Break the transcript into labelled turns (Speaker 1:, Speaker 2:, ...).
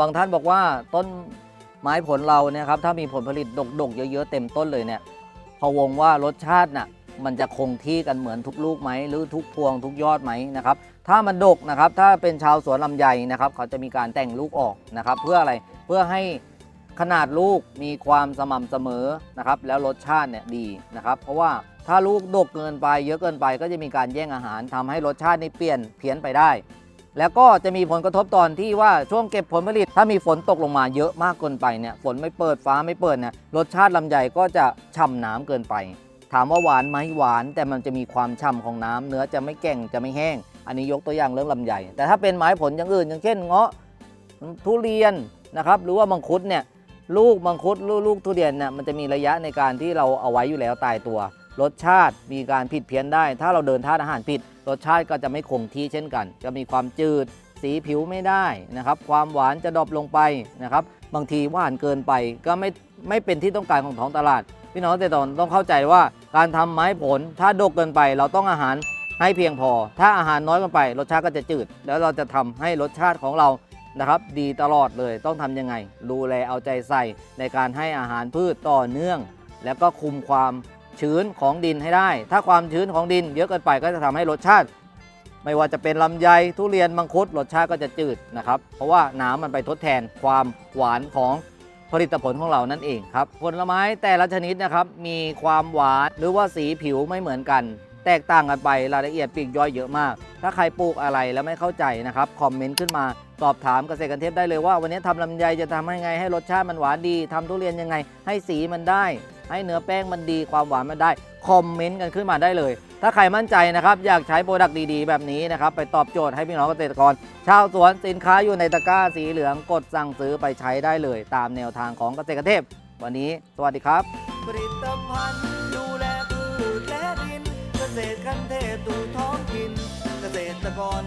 Speaker 1: บางท่านบอกว่าต้นไม้ผลเราเนี่ยครับถ้ามีผลผลิตดกๆ เยอะๆเต็มต้นเลยเนี่ยพะวงว่ารสชาติน่ะมันจะคงที่กันเหมือนทุกลูกไหมหรือทุกพวงทุกยอดไหมนะครับถ้ามันดกนะครับถ้าเป็นชาวสวนลำไยนะครับเขาจะมีการแต่งลูกออกนะครับเพื่ออะไรเพื่อให้ขนาดลูกมีความสม่ำเสมอนะครับแล้วรสชาติเนี่ยดีนะครับเพราะว่าถ้าลูกดกเกินไป เยอะเกินไปก็จะมีการแย่งอาหารทำให้รสชาตินี่เปลี่ยนเพี้ยนไปได้ แล้วก็จะมีผลกระทบตอนที่ว่าช่วงเก็บผลผลิต ถ้ามีฝนตกลงมาเยอะมากเกินไปเนี่ยฝนไม่เปิดฟ้าไม่เปิดเนี่ยรสชาติลำไยก็จะฉ่ำน้ำเกินไป ถามว่าหวานไหมหวาน แต่มันจะมีความฉ่ำของน้ำเนื้อจะไม่แก่งจะไม่แห้ง อันนี้ยกตัวอย่างเรื่องลำไยแต่ถ้าเป็นไม้ผลอย่างอื่น อย่างเช่นเงาะทุเรียนนะครับหรือว่ามังคุดเนี่ยลูกมังคุดลูกลูกทุเรียนเนี่ยมันจะมีระยะในการที่เราเอาไว้อยู่แล้วตายตัว รสชาติมีการผิดเพี้ยนได้ ถ้าเราเดินท่าตุอาหารผิด รสชาติก็จะไม่คงที่เช่นกัน จะมีความจืด สีผิวไม่ได้นะครับ ความหวานจะดรอปลงไปนะครับ บางทีหวานเกินไปก็ไม่ไม่เป็นที่ต้องการของท้องตลาด พี่น้องเกษตรกรต้องเข้าใจว่าการทำไม้ผลถ้าดกเกินไป เราต้องอาหารให้เพียงพอ ถ้าอาหารน้อยเกินไป รสชาติก็จะจืด แล้วเราจะทำให้รสชาติของเรานะครับดีตลอดเลยต้องทำยังไงดูแลเอาใจใส่ในการให้อาหารพืชต่อเนื่อง แล้วก็คุมความ ชื้นของดินให้ได้ ถ้าความชื้นของดินเยอะเกินไปก็จะทำให้รสชาติ ไม่ว่าจะเป็นลำไยทุเรียนมังคุดรสชาติก็จะจืดนะครับ เพราะว่าน้ำมันไปทดแทนความหวานของผลิตผลของเรานั่นเองครับผลไม้แต่ละชนิดนะครับมีความหวานหรือว่าสีผิวไม่เหมือนกัน แตกต่างกันไปรายละเอียดปีกย่อยเยอะมาก ถ้าใครปลูกอะไรแล้วไม่เข้าใจนะครับคอมเมนต์ขึ้นมาสอบถามเกษตรกันเทพได้เลยว่า วันนี้ทำลำไยจะทำให้ไงให้รสชาติมันหวานดีทำทุเรียนยังไง ให้สีมันได้ ให้เนื้อแป้งมันดีความหวานมันได้คอมเมนต์กันขึ้นมาได้เลย ถ้าใครมั่นใจนะครับอยากใช้โปรดักต์ดีๆ แบบนี้นะครับไปตอบโจทย์ให้พี่น้องเกษตรกร ชาวสวนสินค้าอยู่ในตะกร้าสีเหลืองกดสั่งซื้อไปใช้ได้เลย ตามแนวทางของเกษตรกรเทพ วันนี้สวัสดีครับ
Speaker 2: ผลิตภัณฑ์ดูแลพืชและดิน เกษตรขั้นเทพสู่ท้องถิ่นเกษตรกร